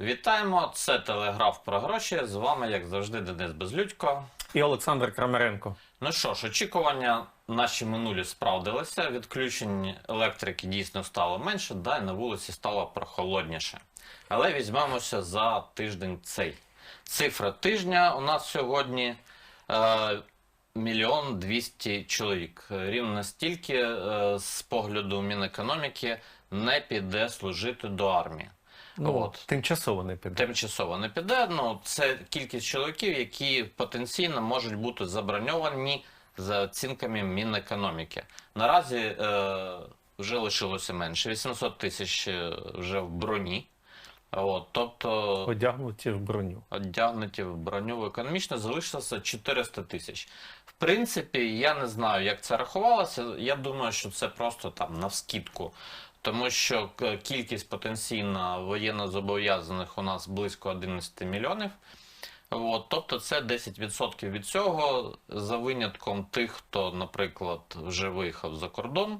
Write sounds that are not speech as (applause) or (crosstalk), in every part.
Вітаємо! Це телеграф про гроші. З вами, як завжди, Денис Безлюдько. І Олександр Крамаренко. Ну що ж, очікування наші минулі справдилися. Відключень електрики дійсно стало менше, да, і на вулиці стало прохолодніше. Але візьмемося за тиждень цей. Цифра тижня у нас сьогодні е, мільйон двісті чоловік. Рівно настільки, е, з погляду Мінекономіки, не піде служити до армії. Ну, От. Тимчасово не піде. Тимчасово не піде. Ну це кількість чоловіків, які потенційно можуть бути заброньовані за оцінками Мінекономіки. Наразі е, вже лишилося менше 800 тисяч е, вже в броні. От, тобто Одягнуті в броню. одягнуті в броню економічно залишилося 400 тисяч. В принципі, я не знаю, як це рахувалося. Я думаю, що це просто там навскідку. Тому що к- кількість потенційно воєннозобов'язаних у нас близько 11 мільйонів. От, тобто це 10% від цього, за винятком тих, хто, наприклад, вже виїхав за кордон,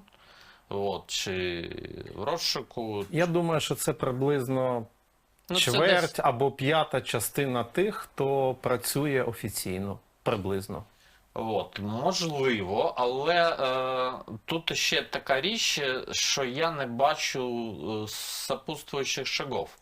от, чи в розшуку. Я думаю, що це приблизно Ну, це чверть десь- або п'ята частина тих, хто працює офіційно. Приблизно. От, можливо, але е, тут ще така річ, що я не бачу е, сопутствуючих шагов.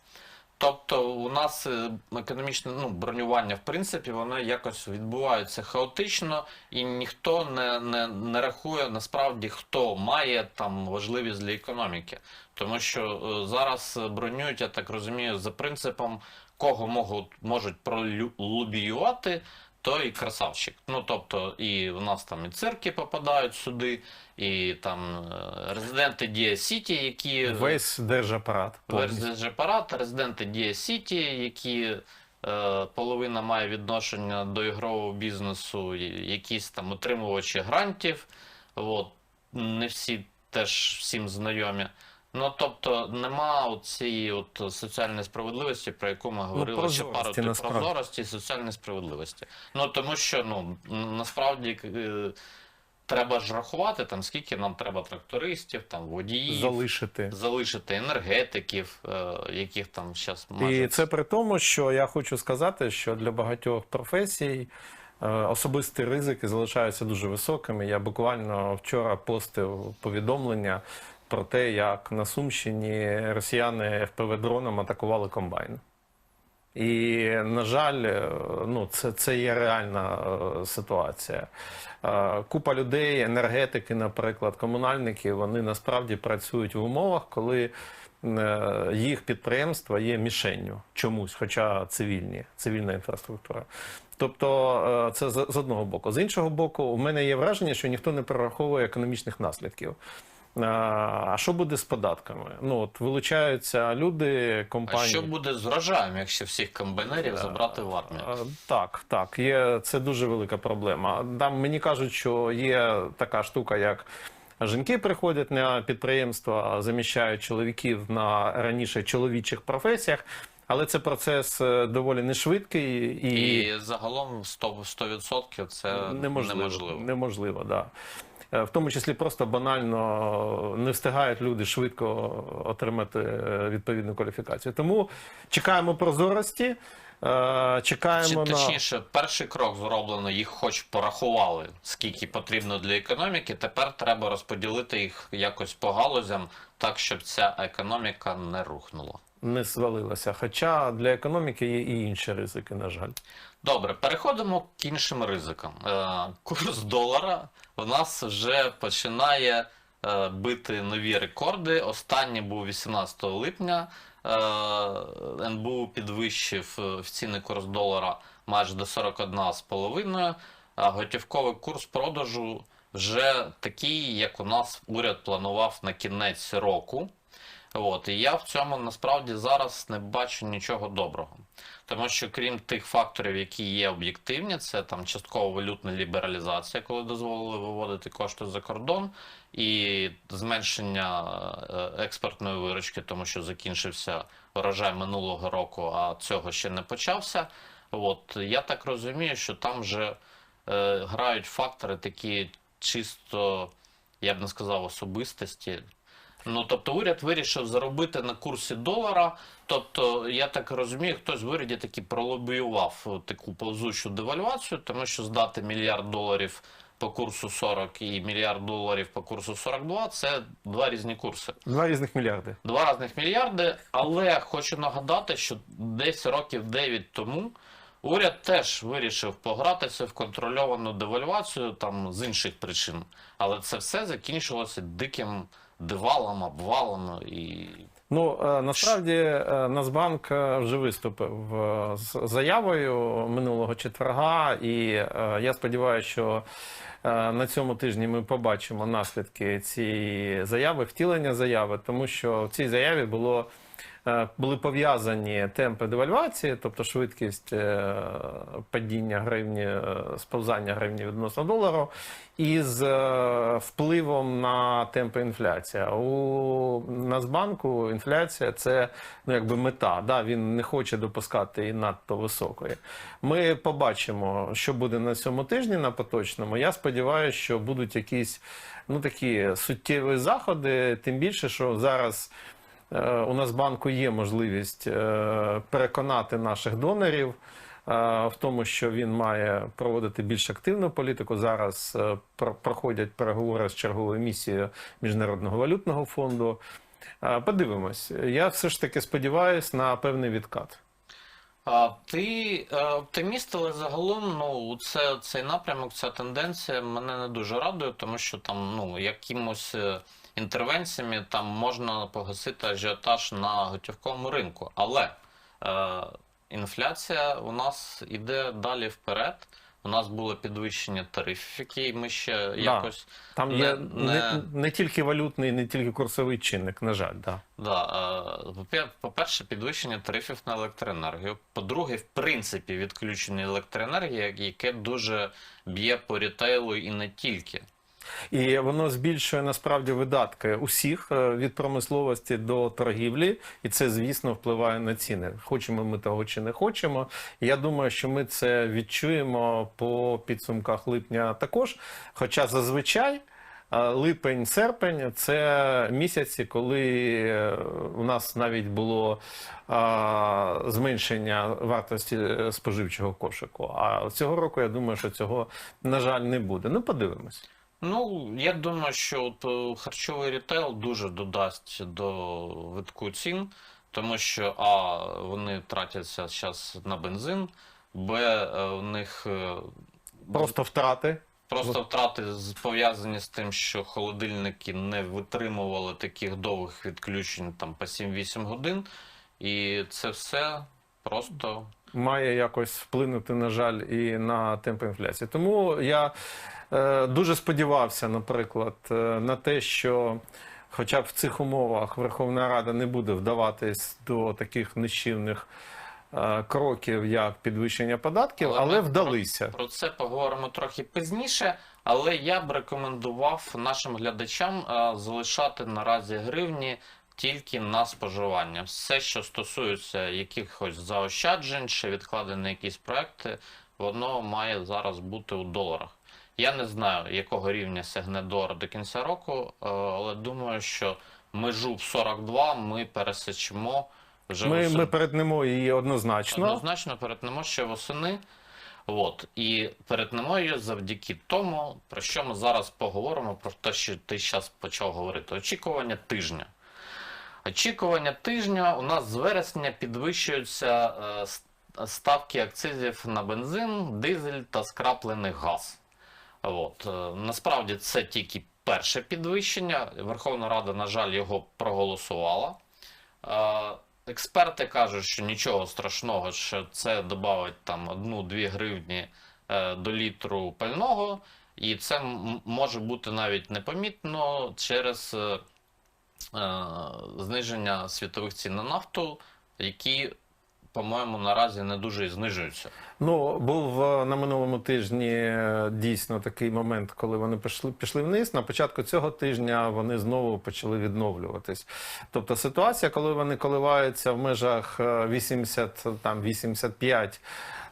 Тобто у нас е, економічне ну, бронювання, в принципі, воно якось відбувається хаотично, і ніхто не, не, не рахує насправді, хто має там важливість для економіки. Тому що е, зараз бронюють, я так розумію, за принципом, кого можуть, можуть пролобіювати, той красавчик. Ну тобто, і в нас там і цирки попадають сюди, і там е, резиденти Дія Сіті, які Весь держапарат. Весь апарат, резиденти Дія Сіті, які е, половина має відношення до ігрового бізнесу, якісь там отримувачі грантів. От, не всі теж всім знайомі. Ну тобто нема цієї от соціальної справедливості, про яку ми говорили ще пару тижнів насправді. прозорості і соціальної справедливості. Ну тому що ну насправді е, треба ж рахувати там, скільки нам треба трактористів, там водіїв Залишити. залишити енергетиків, е, яких там зараз майже І це при тому, що я хочу сказати, що для багатьох професій е, особисті ризики залишаються дуже високими. Я буквально вчора постив повідомлення про те, як на Сумщині росіяни ФПВ-дроном атакували комбайн. І, на жаль, е, ну, це, це є реальна е, ситуація. Е, Купа людей, енергетики, наприклад, комунальники, вони насправді працюють в умовах, коли е, їх підприємства є мішенню чомусь, хоча цивільні, цивільна інфраструктура. Тобто е, це з з одного боку. З іншого боку, у мене є враження, що ніхто не прораховує економічних наслідків. Е, А що буде з податками? Ну от вилучаються люди, А компанії. що буде з врожаєм, якщо всіх комбайнерів забрати в армію? Е, Так, так, є це дуже велика проблема. Там мені кажуть, що є така штука, як жінки приходять на підприємства, заміщають чоловіків на раніше чоловічих професіях, але це процес е, доволі нешвидкий і, І загалом 100%, 100% це неможливо. неможливо. Неможливо, да. Е, В тому числі просто банально не встигають люди швидко отримати е, відповідну кваліфікацію. Тому чекаємо прозорості. Е, Чи Чекаємо на точніше, перший крок зроблено, їх хоч порахували, скільки потрібно для економіки. Тепер треба розподілити їх якось по галузям, так щоб ця економіка не рухнула. не свалилася. Хоча для економіки є і інші ризики, на жаль. Добре, переходимо к іншим ризикам. Е, Курс долара у нас вже починає е, бити нові рекорди. Останній був 18 липня. Е, НБУ підвищив ціни офіційний курс долара майже до 41,5. А готівковий курс продажу вже такий, як у нас уряд планував на кінець року. От, і я в цьому насправді зараз не бачу нічого доброго. Тому що крім тих факторів, які є об'єктивні, це там часткова валютна лібералізація, коли дозволили виводити кошти за кордон, і зменшення е, експортної виручки, тому що закінчився урожай минулого року, а цього ще не почався. От я так розумію, що там вже е, грають фактори такі чисто, я б не сказав, особистості. Ну тобто уряд вирішив заробити на курсі долара. Тобто, я так розумію, хтось в уряді таки пролобіював таку повзучу девальвацію, тому що здати мільярд доларів по курсу 40 і мільярд доларів по курсу 42 це два різні курси. Два різних мільярди. Два різних мільярди, але хочу нагадати, що десь років 9 тому уряд теж вирішив погратися в контрольовану девальвацію там з інших причин. Але це все закінчилося диким дивалом, обвалом і Ну е, насправді е, Нацбанк е, вже виступив з заявою минулого четверга, і я сподіваюся, що на цьому тижні ми побачимо наслідки цієї заяви, втілення заяви, тому що в цій заяві було. Е, Були пов'язані темпи девальвації, тобто швидкість е, падіння гривні, е, сповзання гривні відносно долару, із впливом на темпи інфляції. У Нацбанку інфляція це ну, якби мета. Да? Він не хоче допускати і надто високої. Ми побачимо, що буде на цьому тижні на поточному. Я сподіваюся, що будуть якісь ну, такі суттєві заходи, тим більше, що зараз. Е, У Нацбанку є можливість е, переконати наших донорів е, в тому, що він має проводити більш активну політику. Зараз проходять переговори з черговою місією Міжнародного валютного фонду. Подивимось. Я все ж таки сподіваюся на певний відкат. Ти оптиміст, але загалом ну, це, цей напрямок, ця тенденція мене не дуже радує, тому що там ну, якимось інтервенціями там можна погасити ажіотаж на готівковому ринку. Але е, інфляція у нас іде далі вперед. У нас було підвищення тарифів, які ми ще якось Там Не- є не- не, не тільки валютний, не тільки курсовий чинник, на жаль, да. Да, е, по-перше, підвищення тарифів на електроенергію. По-друге, в принципі, відключення електроенергії, яке дуже б'є по рітейлу і не тільки. І воно збільшує насправді видатки усіх е, від промисловості до торгівлі, і це, звісно, впливає на ціни. Хочемо ми того чи не хочемо. Я думаю, що ми це відчуємо по підсумках липня також. Хоча зазвичай. е, Липень, серпень це місяці, коли е, у нас навіть було а, зменшення вартості споживчого кошику. А цього року я думаю, що цього, на жаль, не буде. Ну, подивимось. Ну, я думаю, що от е, харчовий рітейл дуже додасть до витку цін, тому що А, вони тратяться зараз на бензин, Б, е, у них е, Просто втрати. Просто втрати пов'язані з тим, що холодильники не витримували таких довгих відключень там по 7-8 годин, і це все просто має якось вплинути, на жаль, і на темпи інфляції. Тому я е, дуже сподівався, наприклад, е, на те, що. Хоча б в цих умовах Верховна Рада не буде вдаватись до таких нищівних е, кроків, як підвищення податків, але, ми вдалися. Про, про це поговоримо трохи пізніше. Але я б рекомендував нашим глядачам е, залишати наразі гривні тільки на споживання. Все, що стосується якихось заощаджень чи відкладені на якісь проекти, воно має зараз бути у доларах. Я не знаю, якого рівня сягне долар до кінця року, е, але думаю, що межу в 42 ми пересечемо вже Ми, восени. ми перетнемо її однозначно. Однозначно перетнемо ще восени. От. І перетнемо її завдяки тому, про що ми зараз поговоримо, про те, що ти зараз почав говорити. Очікування тижня. Очікування тижня у нас з вересня підвищуються е, ставки акцизів на бензин, дизель та скраплений газ. От. е, Насправді це тільки перше підвищення. Верховна Рада, на жаль, його проголосувала. Е, Експерти кажуть, що нічого страшного, що це додавить там 1-2 гривні до літру пального, і це може бути навіть непомітно через зниження світових цін на нафту, які по-моєму, наразі не дуже і знижуються. Ну, був е, на минулому тижні е, дійсно такий момент, коли вони пішли, пішли вниз. На початку цього тижня вони знову почали відновлюватись. Тобто ситуація, коли вони коливаються в межах е, 80, там 85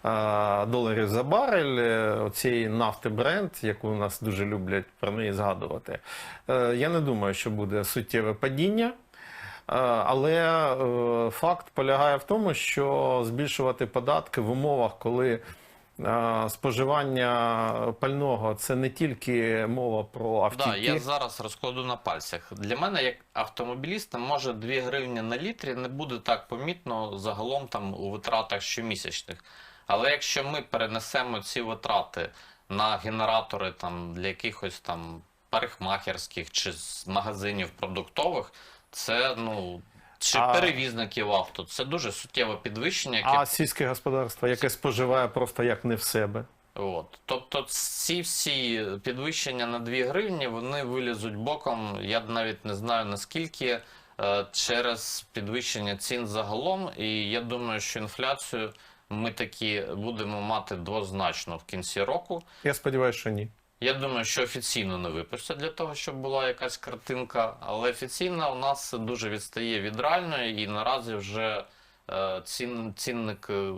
е, доларів за барель е, цієї нафти бренд, яку у нас дуже люблять про неї згадувати. е, Я не думаю, що буде суттєве падіння. Е, Але е, факт полягає в тому, що збільшувати податки в умовах, коли е, споживання пального це не тільки мова про автівки. Да, я зараз розкладу на пальцях. Для мене, як автомобіліста, може 2 гривні на літрі не буде так помітно загалом там у витратах щомісячних. Але якщо ми перенесемо ці витрати на генератори там для якихось там парикмахерських чи з магазинів продуктових, це ну. Чи А- перевізників авто, це дуже суттєве підвищення, яке А сільське господарство, яке споживає просто як не в себе. От. Тобто ці всі підвищення на 2 гривні вони вилізуть боком. Я навіть не знаю наскільки е, через підвищення цін загалом. І я думаю, що інфляцію ми таки будемо мати двозначно в кінці року. Я сподіваюся, що ні. Я думаю, що офіційно не випустять для того, щоб була якась картинка, але офіційна у нас дуже відстає від реальної, і наразі вже е, цін, цінник е,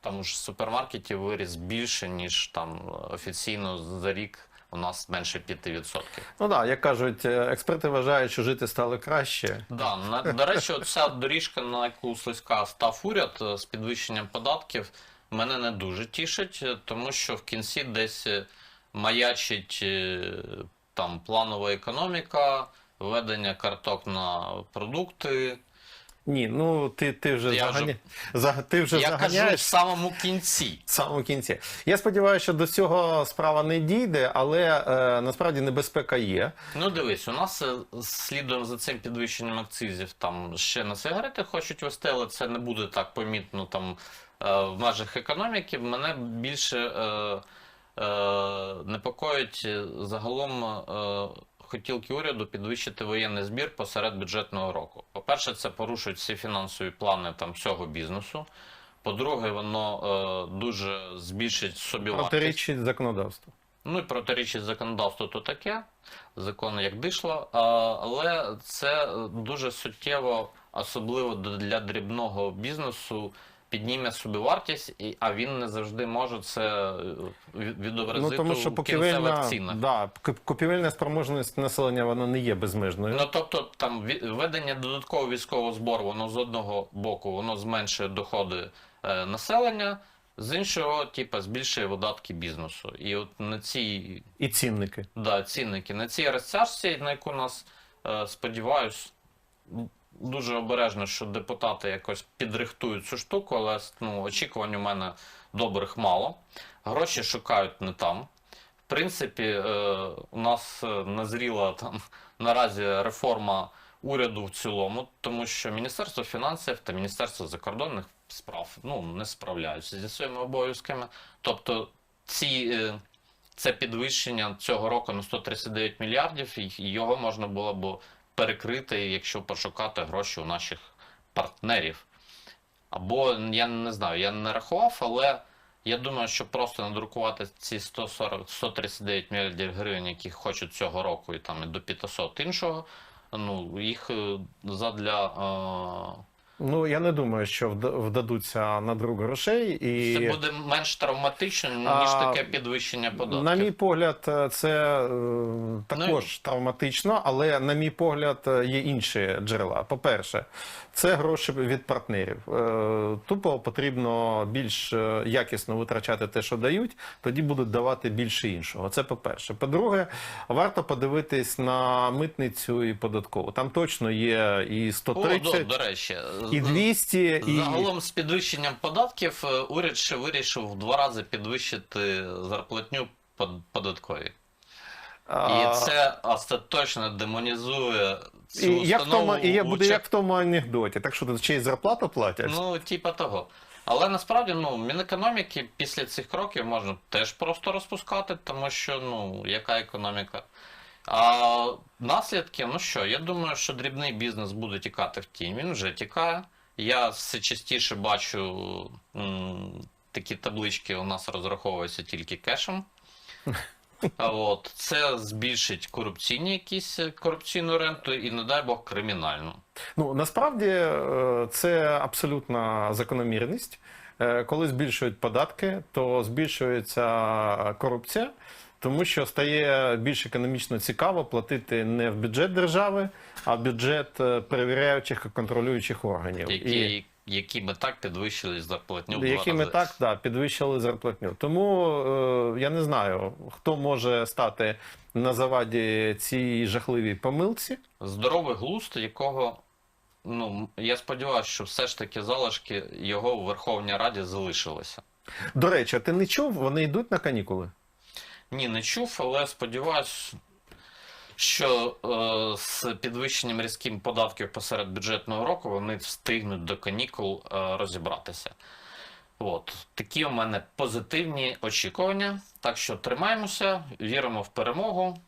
там ж супермаркетів виріс більше, ніж там офіційно за рік у нас менше 5%. Ну так, як кажуть, е, експерти вважають, що жити стало краще. Да, на, до речі, ця доріжка, на яку слизька став уряд з підвищенням податків, мене не дуже тішить, тому що в кінці десь маячить е, там планова економіка, введення карток на продукти. Ні, ну ти, ти вже, Я заганя... за... ти вже Я кажу в самому кінці. В самому кінці. Я сподіваюся, що до цього справа не дійде, але е, насправді небезпека є. Ну дивись, у нас е, слідом за цим підвищенням акцизів там ще на сигарети хочуть вести, але це не буде так помітно там е, в межах економіки. Мене більше е, непокоїть е, загалом е, хотілки уряду підвищити воєнний збір посеред бюджетного року. По-перше, це порушують всі фінансові плани там всього бізнесу. По-друге, воно е, дуже збільшить собівартість. Протирічить законодавству. Ну і протирічить законодавству то таке, закон як дишло, але це дуже суттєво, особливо для дрібного бізнесу, підніме собівартість, і, а він не завжди може це е, відобразити Ну тому що у кінцевих цінах. да, купівельна спроможність населення вона не є безмежною. Ну тобто там введення додаткового військового збору, воно з одного боку воно зменшує доходи е, населення, з іншого, типа, збільшує видатки бізнесу. І от на цій І цінники. Да, цінники. На цій розтяжці, на яку нас, е, сподіваюсь, дуже обережно, що депутати якось підрихтують цю штуку, але ну, очікувань у мене добрих мало. Гроші шукають не там. В принципі, е, у нас е, назріла там (laughs) наразі реформа уряду в цілому, тому що Міністерство фінансів та Міністерство закордонних справ ну, не справляються зі своїми обов'язками. Тобто ці. е, це підвищення цього року на 139 мільярдів, і його можна було б перекрити, якщо пошукати гроші у наших партнерів. Або я не знаю, я не рахував, але я думаю, що просто надрукувати ці 140, 139 мільярдів гривень, які хочуть цього року, і там і до 500 іншого, ну їх е, задля е, Ну я не думаю, що вда- вдадуться на друг грошей. І це буде менш травматично, ніж таке підвищення податків. на мій погляд, е, це е, також травматично, але на мій погляд, е, є інші джерела. По-перше, це гроші від партнерів. Тупо потрібно більш якісно витрачати те, що дають, тоді будуть давати більше іншого. Це по-перше. По-друге, варто подивитись на митницю і податкову. Там точно є і О, 130, до, до речі, і 200, і Загалом з підвищенням податків е, уряд ще вирішив в два рази підвищити зарплатню податкові. І це остаточно демонізує цю і, як в тому, і я буде як в тому анекдоті. Так що тут ще й зарплату платять. Ну, типа того. Але насправді ну, Мінекономіки після цих кроків можна теж просто розпускати, тому що ну, яка економіка. А наслідки, ну що, я думаю, що дрібний бізнес буде тікати в тінь. Він вже тікає. Я все частіше бачу м, такі таблички у нас розраховуються тільки кешем. (laughs) От, це збільшить корупційні якісь е, корупційну ренту і, не дай Бог, кримінальну. Ну насправді е, це абсолютна закономірність. Е, Коли збільшують податки, то збільшується корупція, тому що стає більш економічно цікаво платити не в бюджет держави, а в бюджет е, перевіряючих і контролюючих органів. Які, які ми так підвищили зарплатню які ми так да, підвищили зарплатню. Тому е, я не знаю, хто може стати на заваді цій жахливій помилці. Здоровий глузд, якого, ну, я сподіваюся, що все ж таки залишки його у Верховній Раді залишилися. До речі, ти не чув, вони йдуть на канікули. Ні, не чув, але сподіваюся, що е, з підвищенням різким податків посеред бюджетного року вони встигнуть до канікул е, розібратися. От такі у мене позитивні очікування. Так що тримаємося, віримо в перемогу,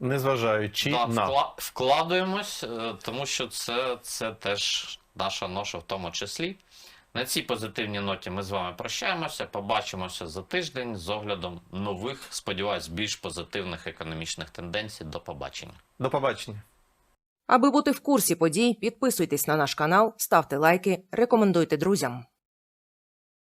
Незважаючи да, на вкла- вкладуємось, е, тому що це, це теж наша ноша в тому числі. На цій позитивній ноті ми з вами прощаємося. Побачимося за тиждень з оглядом нових, сподіваюсь, більш позитивних економічних тенденцій. До побачення. до побачення. Аби бути в курсі подій, підписуйтесь на наш канал, ставте лайки, рекомендуйте друзям.